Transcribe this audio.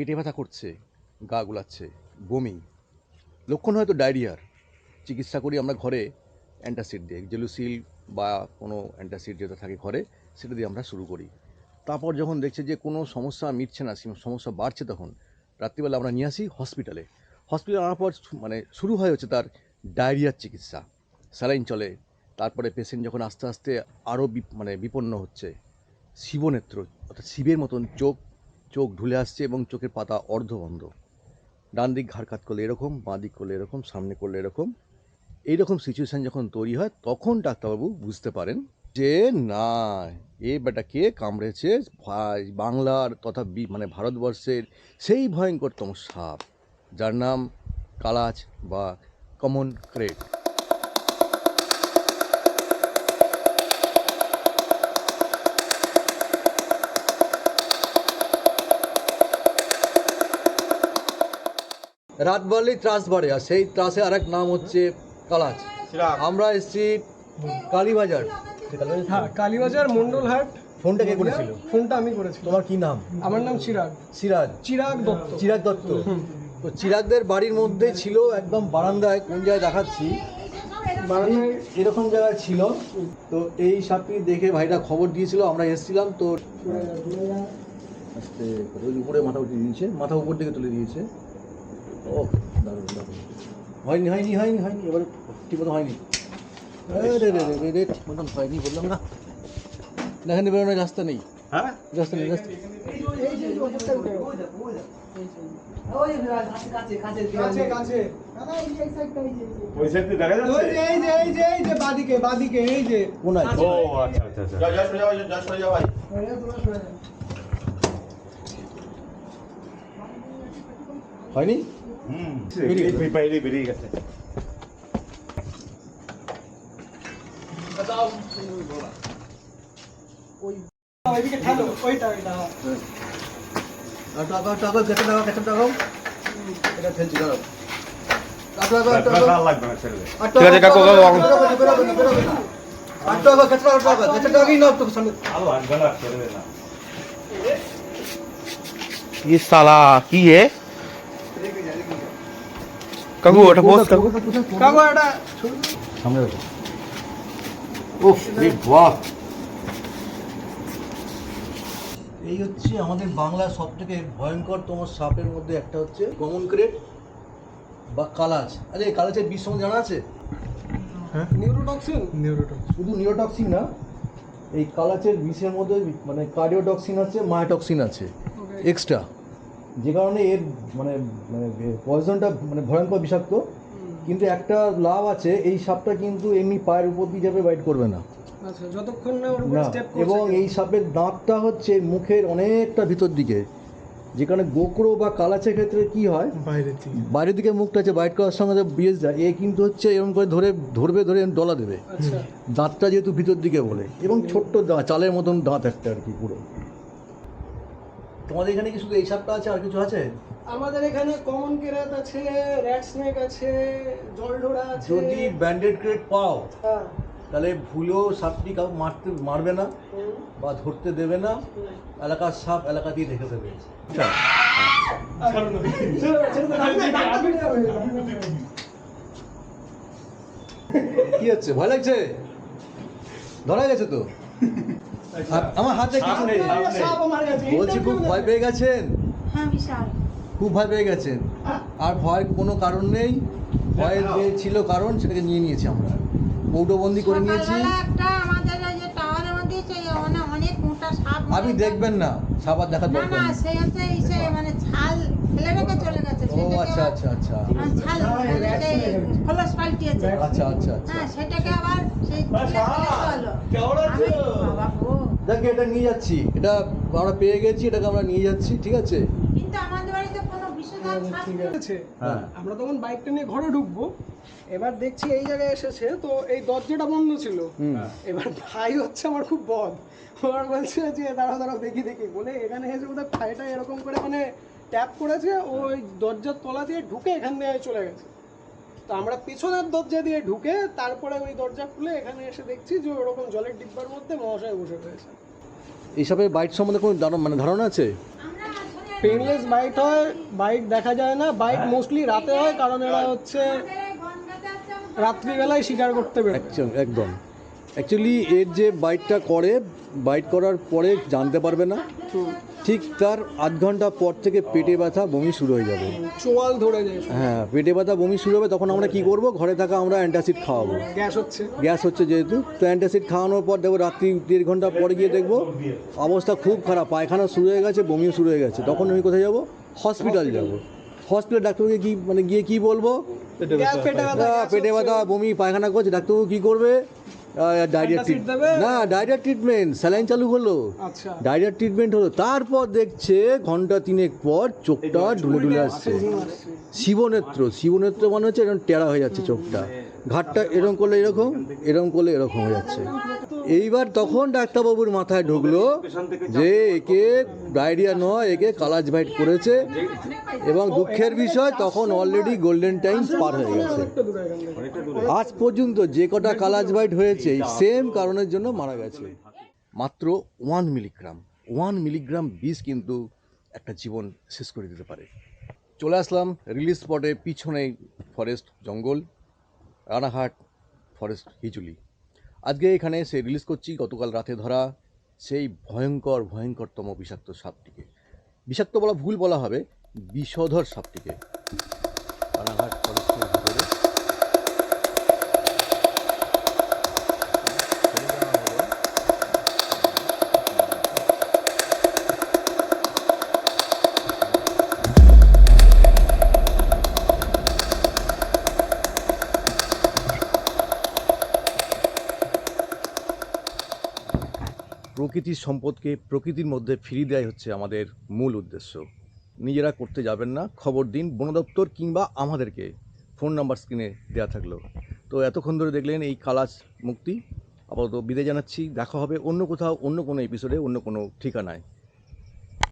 পেটে ব্যথা করছে, গা গুলাচ্ছে, বমি। লক্ষণ হয়তো ডায়রিয়ার। চিকিৎসা করি আমরা ঘরে অ্যান্টাসিড দিয়ে, জেলুসিল বা কোনো অ্যান্টাসিড যেটা থাকে ঘরে, সেটা দিয়ে আমরা শুরু করি। তারপর যখন দেখছে যে কোনো সমস্যা মিটছে না সমস্যা বাড়ছে তখন রাত্রিবেলা আমরা নিয়ে আসি হসপিটালে। হসপিটালে আনার পর মানে শুরু হয় হচ্ছে তার ডায়রিয়ার চিকিৎসা। স্যালাইন চলে, তারপরে পেশেন্ট যখন আস্তে আস্তে আরও মানে বিপন্ন হচ্ছে, শিবনেত্র, অর্থাৎ শিবের মতন চোখ চোখ ঢুলে আসছে এবং চোখের পাতা অর্ধবন্ধ। ডান দিক ঘাড় কাত করলে এরকম, বাঁ দিক করলে এরকম, সামনে করলে এরকম। এইরকম সিচুয়েশান যখন তৈরি হয়, তখন ডাক্তারবাবু বুঝতে পারেন যে, না, এ বেটাকে কামড়েছে বাংলার তথা মানে ভারতবর্ষের সেই ভয়ঙ্করতম সাপ, যার নাম কালাচ বা কমন ক্রেট রাত বাড়লেই ত্রাস বাড়ে আর সেই ত্রাসে আরেক নাম হচ্ছে কালাচ আমরা এসেছি কালীবাজার। হ্যাঁ কালীবাজার মন্ডলহাট ফোনটা কে করেছিল? ফোনটা আমি করেছি তোমার কি নাম? আমার নাম চিরাগ। সিরাজ চিরাগ দত্ত। চিরাগ দত্ত। তো চিরাগদের বাড়ির মধ্যে ছিল একদম বারান্দায় কোন জায়গায় দেখাচ্ছি? বারান্দায়। এরকম জায়গায় ছিল। তো এই সাপটি দেখে ভাইরা খবর দিয়েছিল আমরা এসেছিলাম তো আস্তে উপরে মাথা উঠিয়ে দিয়েছে মাথা উপর দিকে তুলে দিয়েছে। ও দারুণ দারুণ। হয়নি হয়নি হয়নি হয়নি এবার ঠিক মতো হয়নি। আরে রে রে রে রে, ঠিক মতন হয়নি বললাম না। না এখানে বেরোনোর রাস্তা নেই। হ্যাঁ? রাস্তা নেই রাস্তা আচ্ছা আচ্ছা আচ্ছা। হয়নি? হুম বেরিয়ে গেছে। বাইরে বেরিয়ে গেছে ওইদিকে ঠালো ওইটা ওইটা আর টাকা টাকা কেটে টাকা কেটে টাকাও এটা ফেলছি দাঁড়াও টাকা টাকা টাকা ভালো লাগবে না ছেড়ে দে। ঠিক আছে কাকু কাকু আট টাকা কেটে টাকা টাকা কেটে টাকাই নাও তো সামনে ভালো লাগবে না ছেড়ে দে না ये साला की है কাকু ওটা পোস্ট কাকু। কাকু এটা সামনে রাখো। উফ এই বাহ এই হচ্ছে আমাদের বাংলার সব থেকে ভয়ঙ্করতম সাপের মধ্যে একটা হচ্ছে কমন ক্রেট বা কালাচ। আরে এই কালাচের বিষ সম্বন্ধে জানা আছে? নিউরোটক্সিন নিউরোটক্সিন শুধু নিউরোটক্সিন না এই কালাচের বিষের মধ্যে মানে কার্ডিওটক্সিন আছে মায়োটক্সিন আছে। এক্সট্রা যে কারণে এর মানে মানে পয়জনটা মানে ভয়ঙ্কর বিষাক্ত। কিন্তু একটা লাভ আছে এই সাপটা কিন্তু এমনি পায়ের উপর দিয়ে যাবে বাইট করবে না। আচ্ছা যতক্ষণ না এবং এই সাপের দাঁতটা হচ্ছে মুখের অনেকটা ভিতর দিকে। যেখানে গোকরো বা কালাচের ক্ষেত্রে কি হয়? বাইরের দিকে। মুখটা আছে বাইট করার সঙ্গে যে বিয়েস যায়। এ কিন্তু হচ্ছে এরকম করে ধরে ধরবে ধরে ডলা দেবে। আচ্ছা। দাঁতটা যেহেতু ভিতর দিকে বলে এবং ছোট্ট দাঁত চালের মতন দাঁত একটা আর কি পুরো। তোমাদের এখানে কি শুধু এই সাপটা আছে আর কিছু আছে? আমাদের এখানে কমন কেরাত আছে র্যাট স্নেক আছে জলঢোড়া আছে। যদি ব্যান্ডেড ক্রেট পাও হ্যাঁ। তাহলে ভুলেও সাপটি কাউ মারতে মারবে না বা ধরতে দেবে না। এলাকার সাপ এলাকাতেই রেখে দেবে। কি হচ্ছে? ভয় লাগছে? ধরা গেছে তো? আমার হাতে কিছু নেই বলছি খুব ভয় পেয়ে গেছেন? হ্যাঁ খুব ভয় পেয়ে গেছেন। আর ভয় কোনো কারণ নেই। ভয়ের যে ছিল কারণ সেটাকে নিয়ে নিয়েছি আমরা। কৌটোবন্দি করে নিয়েছি। মানে আপনি দেখবেন না। সাবার দেখার না দরকার মানে ছাল চলে গেছে। ও আচ্ছা আচ্ছা আচ্ছা। ছাল সেই খোলস পাল্টিয়েছে। আচ্ছা আচ্ছা আচ্ছা। হ্যাঁ সেটাকে আবার সেই বাবা দেখি এটা নিয়ে যাচ্ছি। এটা আমরা পেয়ে গেছি এটাকে আমরা নিয়ে যাচ্ছি ঠিক আছে? কিন্তু আমাদের বাড়িতে কোনো। আছে। হ্যাঁ। আমরা তখন বাইকটা নিয়ে ঘরে ঢুকবো। এবার দেখছি এই জায়গায় এসেছে তো এই দরজাটা বন্ধ ছিল। এবার ভাই হচ্ছে আমার খুব বদ। ওর বলছে যে দাঁড়াও দাঁড়াও দেখি দেখি। বলে এখানে এসে বোধহয় ভাইটা এরকম করে মানে ট্যাপ করেছে ওই দরজার তলা দিয়ে ঢুকে এখান দিয়ে চলে গেছে। তো আমরা পিছনের দরজা দিয়ে ঢুকে তারপরে ওই দরজা খুলে এখানে এসে দেখছি যে ওরকম জলের ডিব্বার মধ্যে মহাশয় বসে রয়েছে। এইসবের বাইট সম্বন্ধে কোনো ধারণা মানে ধারণা আছে? পেনলেস বাইট হয় বাইট দেখা যায় না বাইট মোস্টলি রাতে হয় কারণ এরা হচ্ছে রাত্রিবেলায় শিকার করতে বেরোয়। একদম একদম। অ্যাকচুয়ালি এর যে বাইটটা করে বাইট করার পরে জানতে পারবে না। ঠিক তার আধ ঘণ্টা পর থেকে পেটে ব্যথা বমি শুরু হয়ে যাবে। চোয়াল ধরে যায়। হ্যাঁ পেটে ব্যথা বমি শুরু হবে তখন আমরা কি করব? ঘরে থাকা আমরা অ্যান্টাসিড খাওয়াবো। গ্যাস হচ্ছে। গ্যাস হচ্ছে যেহেতু তো অ্যান্টাসিড খাওয়ানোর পর দেখব রাত্রি দেড় ঘণ্টা পরে গিয়ে দেখব অবস্থা খুব খারাপ পায়খানা শুরু হয়ে গেছে বমিও শুরু হয়ে গেছে। তখন আমি কোথায় যাব? হসপিটাল যাব। হসপিটাল ডাক্তারকে কি মানে গিয়ে কি বলব? পেটে ব্যথা পেটে ব্যথা বমি পায়খানা করছে ডাক্তারবাবু কি করবে? Diarrhoea treatment? না ডায়রিয়া ট্রিটমেন্ট স্যালাইন চালু হলো। আচ্ছা। ডায়রিয়া ট্রিটমেন্ট হলো। তারপর দেখছে ঘণ্টা তিনেক পর চোখটা ঢুলে ঢুলে আসছে। শিবনেত্র শিবনেত্র মনে হচ্ছে এরকম টেরা হয়ে যাচ্ছে চোখটা। ঘাটটা এরকম করলে এরকম এরকম করলে এরকম হয়ে যাচ্ছে। এইবার তখন ডাক্তারবাবুর মাথায় ঢুকলো যে একে ডায়রিয়া নয়, একে কালাজ বাইট করেছে এবং দুঃখের বিষয়, তখন অলরেডি গোল্ডেন টাইম পার হয়ে গেছে। আজ পর্যন্ত যে কটা কালাজ বাইট হয়েছে সেম কারণের জন্য মারা গেছে। মাত্র ওয়ান মিলিগ্রাম ওয়ান মিলিগ্রাম বিষ কিন্তু একটা জীবন শেষ করে দিতে পারে। চলে আসলাম রিলিজ স্পটে পিছনে ফরেস্ট জঙ্গল। রানাঘাট ফরেস্ট হিজুলি। আজকে এখানে সে রিলিজ করছি গতকাল রাতে ধরা সেই ভয়ঙ্কর, ভয়ঙ্করতম বিষাক্ত সাপটিকে। বিষাক্ত বলা ভুল বলা হবে, বিষধর সাপটিকে। রানাঘাট প্রকৃতির সম্পদকে প্রকৃতির মধ্যে ফিরিয়ে দেওয়াই হচ্ছে আমাদের মূল উদ্দেশ্য। নিজেরা করতে যাবেন না, খবর দিন, বন দপ্তর কিংবা আমাদেরকে ফোন নাম্বার স্ক্রিনে দেওয়া থাকল। তো এতক্ষণ ধরে দেখলেন এই কালাস মুক্তি। আপাতত বিদায় জানাচ্ছি, দেখা হবে অন্য কোথাও, অন্য কোনো এপিসোডে অন্য কোনো ঠিকানায়।